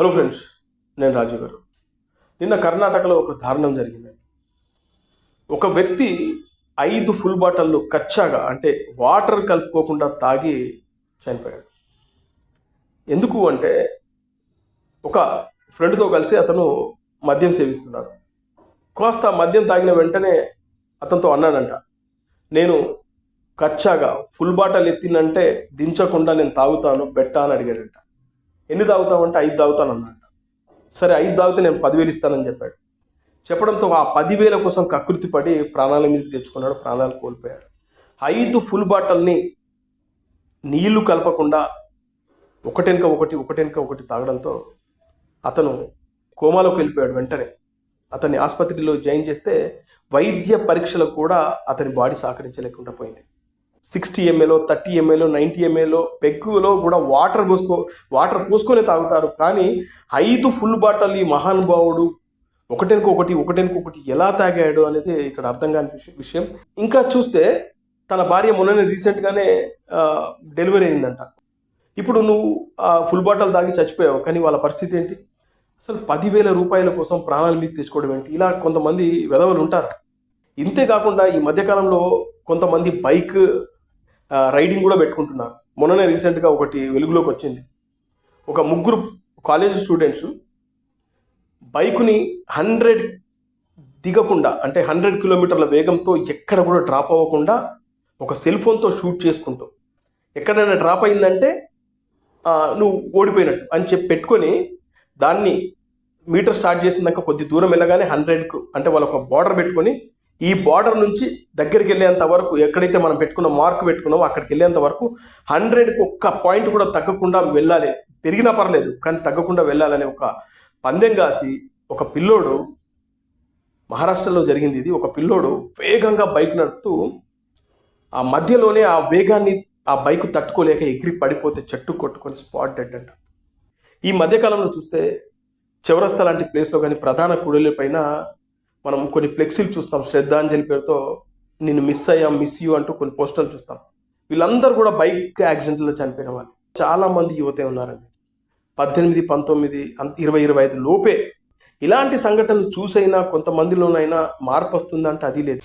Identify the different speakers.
Speaker 1: Hello friends నేను రాజు గారు. నిన్న కర్ణాటకలో ఒక దారుణం జరిగింది. ఒక వ్యక్తి ఐదు ఫుల్ బాటల్లు కచ్చాగా అంటే వాటర్ కలుపుకోకుండా తాగి చనిపోయాడు. ఎందుకు అంటే ఒక ఫ్రెండ్తో కలిసి అతను మద్యం సేవిస్తున్నాడు. కాస్త మద్యం తాగిన వెంటనే అతనితో అన్నాడంట నేను కచ్చాగా ఫుల్ బాటల్ ఎత్తినంటే దించకుండా నేను తాగుతాను బెట్టా అని అడిగాడంట. ఎన్ని తాగుతావంటే ఐదు తాగుతాను అన్నాడు. సరే ఐదు తాగితే నేను పదివేలు ఇస్తానని చెప్పాడు. చెప్పడంతో ఆ పదివేల కోసం కకృతి పడి ప్రాణాల మీదకి తెచ్చుకున్నాడు ప్రాణాలు కోల్పోయాడు. ఐదు ఫుల్ బాటిల్ని నీళ్ళు కలపకుండా ఒకటెనక ఒకటి ఒకటెనక ఒకటి తాగడంతో అతను కోమాలోకి వెళ్ళిపోయాడు వెంటనే. అతన్ని ఆసుపత్రిలో జాయిన్ చేస్తే వైద్య పరీక్షలకు కూడా అతని బాడీ సహకరించలేకుండా పోయింది. సిక్స్టీ ఎంఏలో థర్టీ ఎంఏలో నైంటీ ఎంఏలో పెగ్గులో కూడా వాటర్ పోసుకో వాటర్ పోసుకొని తాగుతారు. కానీ ఐదు ఫుల్ బాటల్ ఈ మహానుభావుడు ఒకటెనక ఒకటి ఎలా తాగాడు అనేది ఇక్కడ అర్థం కాని విషయం- ఇంకా చూస్తే తన భార్య మొన్ననే రీసెంట్గానే డెలివరీ అయిందంట. ఇప్పుడు నువ్వు ఆ ఫుల్ బాటిల్ తాగి చచ్చిపోయావు కానీ వాళ్ళ పరిస్థితి ఏంటి? అసలు పదివేల రూపాయల కోసం ప్రాణాల మీద తెచ్చుకోవడం ఏంటి? ఇలా కొంతమంది వెధవలు ఉంటారు? ఇంతే కాకుండా ఈ మధ్యకాలంలో కొంతమంది బైక్ రైడింగ్ కూడా పెట్టుకుంటున్నారు. మొన్ననే రీసెంట్గా ఒకటి వెలుగులోకి వచ్చింది. ఒక ముగ్గురు కాలేజ్ స్టూడెంట్స్ బైకుని హండ్రెడ్ దిగకుండా అంటే హండ్రెడ్ కిలోమీటర్ల వేగంతో ఎక్కడ కూడా డ్రాప్ అవ్వకుండా ఒక సెల్ ఫోన్తో షూట్ చేసుకుంటూ ఎక్కడైనా డ్రాప్ అయిందంటే నువ్వు ఓడిపోయినట్టు అని చెప్పి పెట్టుకొని దాన్ని మీటర్ స్టార్ట్ చేసిందాక కొద్ది దూరం వెళ్ళగానే హండ్రెడ్కు అంటే వాళ్ళు ఒక బార్డర్ పెట్టుకొని ఈ బార్డర్ నుంచి దగ్గరికి వెళ్ళేంత వరకు ఎక్కడైతే మనం పెట్టుకున్న మార్క్ పెట్టుకున్నామో అక్కడికి వెళ్ళేంత వరకు హండ్రెడ్కి ఒక్క పాయింట్ కూడా తగ్గకుండా వెళ్ళాలి. పెరిగినా పర్లేదు కానీ తగ్గకుండా వెళ్ళాలనే ఒక పందెం కాసి ఒక పిల్లోడు మహారాష్ట్రలో జరిగింది ఇది ఒక పిల్లోడు వేగంగా బైక్ నడుపుతూ ఆ మధ్యలోనే ఆ వేగాన్ని ఆ బైక్ తట్టుకోలేక ఎగిరి పడిపోతే చెట్టు కొట్టుకొని స్పాట్ డెడ్ అంట. ఈ మధ్యకాలంలో చూస్తే చౌరస్తా లాంటి ప్లేస్లో కానీ ప్రధాన కూడలి పైన మనం కొన్ని ఫ్లెక్సీలు చూస్తాం శ్రద్ధాంజలి పేరుతో నేను మిస్ అయ్యాం మిస్ యూ అంటూ కొన్ని పోస్టర్లు చూస్తాం. వీళ్ళందరూ కూడా బైక్ యాక్సిడెంట్లో చనిపోయిన వాళ్ళు. చాలామంది యువతే ఉన్నారండి. పద్దెనిమిది పంతొమ్మిది అంత ఇరవై ఇరవై ఐదు లోపే ఇలాంటి సంఘటనలు చూసైనా కొంతమందిలోనైనా మార్పు వస్తుందంటే అది లేదు.